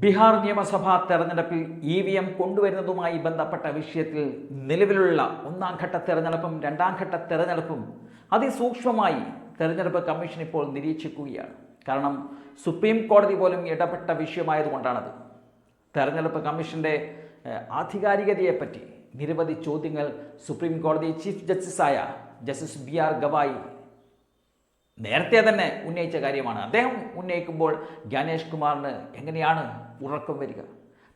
ബീഹാർ നിയമസഭാ തെരഞ്ഞെടുപ്പിൽ E V M കൊണ്ടുവരുന്നതുമായി ബന്ധപ്പെട്ട വിഷയത്തിൽ നിലവിലുള്ള ഒന്നാം ഘട്ട തെരഞ്ഞെടുപ്പും രണ്ടാം ഘട്ട തെരഞ്ഞെടുപ്പും അതിസൂക്ഷ്മമായി തെരഞ്ഞെടുപ്പ് കമ്മീഷൻ ഇപ്പോൾ നിരീക്ഷിക്കുകയാണ്. കാരണം സുപ്രീം കോടതി പോലും ഇടപെട്ട വിഷയമായതുകൊണ്ടാണത്. തെരഞ്ഞെടുപ്പ് കമ്മീഷന്റെ ആധികാരികതയെപ്പറ്റി നിരവധി ചോദ്യങ്ങൾ സുപ്രീം കോടതി ചീഫ് ജസ്റ്റിസായ ജസ്റ്റിസ് ബി ആർ ഗവായി നേരത്തെ തന്നെ ഉന്നയിച്ച കാര്യമാണ്. അദ്ദേഹം ഉന്നയിക്കുമ്പോൾ ജ്ഞാനേഷ് കുമാറിന് എങ്ങനെയാണ് ഉറക്കം വരിക?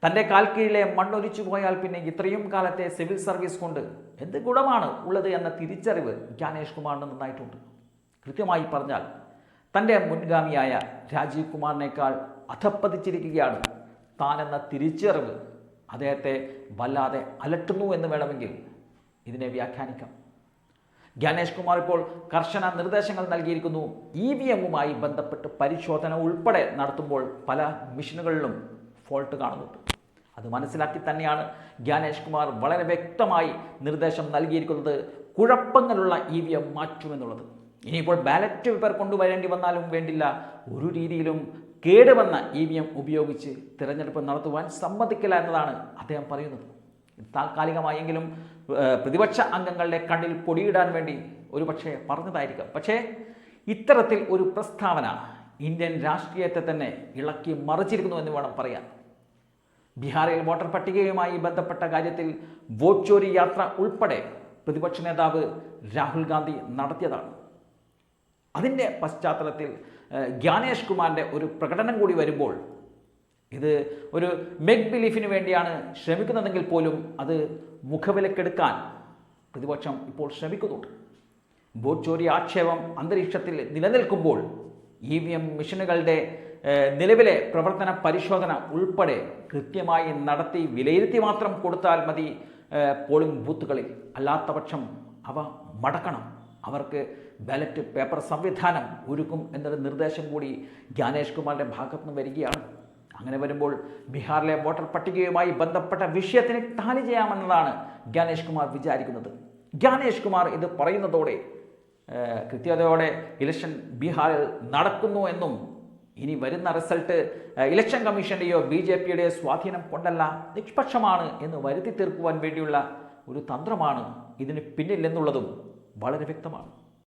തന്റെ കാൽ കീഴിലെ മണ്ണൊലിച്ചു പോയാൽ പിന്നെ ഇത്രയും കാലത്തെ സിവിൽ സർവീസ് കൊണ്ട് എന്ത് ഗുണമാണ് ഉള്ളത് എന്ന തിരിച്ചറിവ് ജ്ഞാനേഷ് കുമാറിന് നന്നായിട്ടുണ്ട്. കൃത്യമായി പറഞ്ഞാൽ തന്റെ മുൻഗാമിയായ രാജീവ് കുമാറിനേക്കാൾ അധപ്പതിച്ചിരിക്കുകയാണ്. താനെന്ന തിരിച്ചറിവ് അദ്ദേഹത്തെ വല്ലാതെ അലട്ടുന്നു എന്ന് വേണമെങ്കിൽ ഇതിനെ വ്യാഖ്യാനിക്കാം. ജ്ഞാനേഷ് കുമാർ ഇപ്പോൾ കർശന നിർദ്ദേശങ്ങൾ നൽകിയിരിക്കുന്നു. ഇ വി എമ്മുമായി ബന്ധപ്പെട്ട് പരിശോധന ഉൾപ്പെടെ നടത്തുമ്പോൾ പല മിഷനുകളിലും ഫോൾട്ട് കാണുന്നുണ്ട്. അത് മനസ്സിലാക്കി തന്നെയാണ് ഗ്യാനേഷ് കുമാർ വളരെ വ്യക്തമായി നിർദ്ദേശം നൽകിയിരിക്കുന്നത്. കുഴപ്പങ്ങളുള്ള ഇ വി എം മാറ്റുമെന്നുള്ളത്. ഇനിയിപ്പോൾ ബാലറ്റ് പേപ്പർ കൊണ്ടുവരേണ്ടി വന്നാലും വേണ്ടില്ല. ഒരു രീതിയിലും കേടുവന്ന ഇ വി എം ഉപയോഗിച്ച് തിരഞ്ഞെടുപ്പ് നടത്തുവാൻ സമ്മതിക്കില്ല എന്നതാണ് അദ്ദേഹം പറയുന്നത്. താൽക്കാലികമായെങ്കിലും പ്രതിപക്ഷ അംഗങ്ങളുടെ കണ്ണിൽ പൊടിയിടാൻ വേണ്ടി ഒരു പക്ഷേ പറഞ്ഞതായിരിക്കാം. പക്ഷേ ഇത്തരത്തിൽ ഒരു പ്രസ്താവന ഇന്ത്യൻ രാഷ്ട്രീയത്തെ തന്നെ ഇളക്കി മറിച്ചിരിക്കുന്നു എന്ന് വേണം പറയാൻ. ബീഹാറിൽ വോട്ടർ പട്ടികയുമായി ബന്ധപ്പെട്ട കാര്യത്തിൽ വോട്ട് ചോരി യാത്ര ഉൾപ്പെടെ പ്രതിപക്ഷ നേതാവ് രാഹുൽ ഗാന്ധി നടത്തിയതാണ്. അതിന്റെ പശ്ചാത്തലത്തിൽ ജ്ഞാനേഷ് കുമാറിന്റെ ഒരു പ്രകടനം കൂടി വരുമ്പോൾ ഇത് ഒരു മെഗ് ബിലീഫിന് വേണ്ടിയാണ് ശ്രമിക്കുന്നതെങ്കിൽ പോലും അത് മുഖവിലക്കെടുക്കാൻ പ്രതിപക്ഷം ഇപ്പോൾ ശ്രമിക്കുന്നുണ്ട്. വോട്ട് ചോരി ആക്ഷേപം അന്തരീക്ഷത്തിൽ നിലനിൽക്കുമ്പോൾ ഇ വി എം മെഷീനുകളുടെ നിലവിലെ പ്രവർത്തന പരിശോധന ഉൾപ്പെടെ കൃത്യമായി നടത്തി വിലയിരുത്തി മാത്രം കൊടുത്താൽ മതി പോളിംഗ് ബൂത്തുകളിൽ. അല്ലാത്ത പക്ഷം അവ മടക്കണം. അവർക്ക് ബാലറ്റ് പേപ്പർ സംവിധാനം ഒരുക്കും എന്നൊരു നിർദ്ദേശം കൂടി ജ്ഞാനേഷ് കുമാറിന്റെ ഭാഗത്തുനിന്ന് വരികയാണ്. അങ്ങനെ വരുമ്പോൾ ബീഹാറിലെ വോട്ടർ പട്ടികയുമായി ബന്ധപ്പെട്ട വിഷയത്തിന് താലി ചെയ്യാമെന്നതാണ് ജ്ഞാനേഷ് കുമാർ വിചാരിക്കുന്നത്. ജ്ഞാനേഷ് കുമാർ ഇത് പറയുന്നതോടെ കൃത്യതയോടെ ഇലക്ഷൻ ബീഹാറിൽ നടക്കുന്നു എന്നും ഇനി വരുന്ന റിസൾട്ട് ഇലക്ഷൻ കമ്മീഷന്റെയോ ബി ജെ പിയുടെയോ സ്വാധീനം കൊണ്ടല്ല നിഷ്പക്ഷമാണ് എന്ന് വരുത്തി തീർക്കുവാൻ വേണ്ടിയുള്ള ഒരു തന്ത്രമാണ് ഇതിന് പിന്നിൽ എന്നുള്ളതും വളരെ വ്യക്തമാണ്.